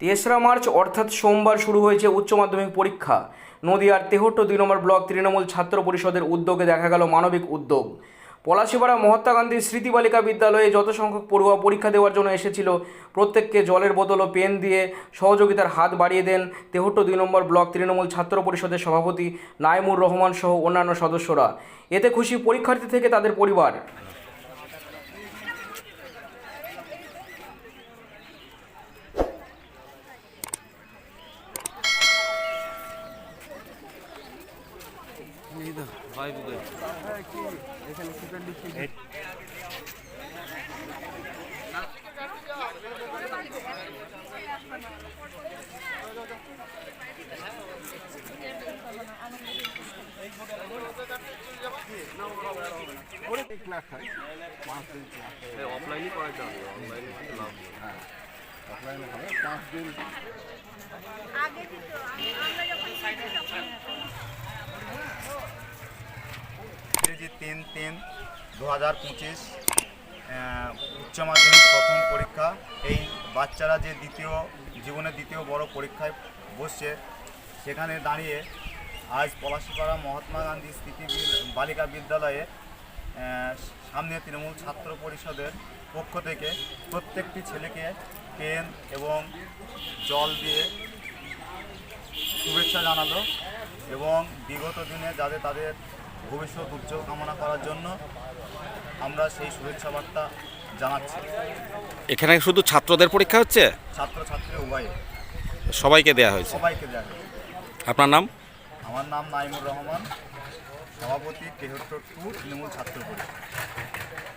তেসরা মার্চ, অর্থাৎ সোমবার শুরু হয়েছে উচ্চ মাধ্যমিক পরীক্ষা। নদীয়ার তেহট্ট দুই নম্বর ব্লক তৃণমূল ছাত্র পরিষদের উদ্যোগে দেখা গেল মানবিক উদ্যোগ। পলাশিপাড়া মহাত্মা গান্ধী স্মৃতি বালিকা বিদ্যালয়ে যত সংখ্যক পড়ুয়া পরীক্ষা দেওয়ার জন্য এসেছিল, প্রত্যেককে জলের বোতল ও পেন দিয়ে সহযোগিতার হাত বাড়িয়ে দেন তেহট্ট দুই নম্বর ব্লক তৃণমূল ছাত্র পরিষদের সভাপতি নাইমুর রহমান সহ অন্যান্য সদস্যরা। এতে খুশি পরীক্ষার্থী থেকে তাদের পরিবার। অফলাইনই করাইতে হবে অনলাইনে লাভ নেই। অফলাইনে হবে। পাঁচ দিন। আগে আমরা যখন তিন তিন দু হাজার পঁচিশ উচ্চ মাধ্যমিক প্রথম পরীক্ষা। এই বাচ্চারা যে দ্বিতীয়, জীবনের দ্বিতীয় বড় পরীক্ষায় বসছে, সেখানে দাঁড়িয়ে আজ পলাশিপাড়া মহাত্মা গান্ধী স্মৃতি বিল- বালিকা বিদ্যালয়ে সামনে তৃণমূল ছাত্র পরিষদের পক্ষ থেকে প্রত্যেকটি ছেলেকে পেন এবং জল দিয়ে শুভেচ্ছা জানালো এবং বিগত দিনে যাতে তাদের ভবিষ্যৎ উজ্জ্বল কামনা করার জন্য আমরা সেই শুভেচ্ছা বার্তা জানাচ্ছি। এখানে শুধু ছাত্রদের পরীক্ষা হচ্ছে? ছাত্রছাত্রী উভয়। সবাইকে দেয়া হয়েছে? সবাইকে দেওয়া হয়েছে। আপনার নাম? আমার নাম নাইমুর রহমান। সভাপতি তেহট্ট টু তৃণমূল ছাত্র পরিষদ।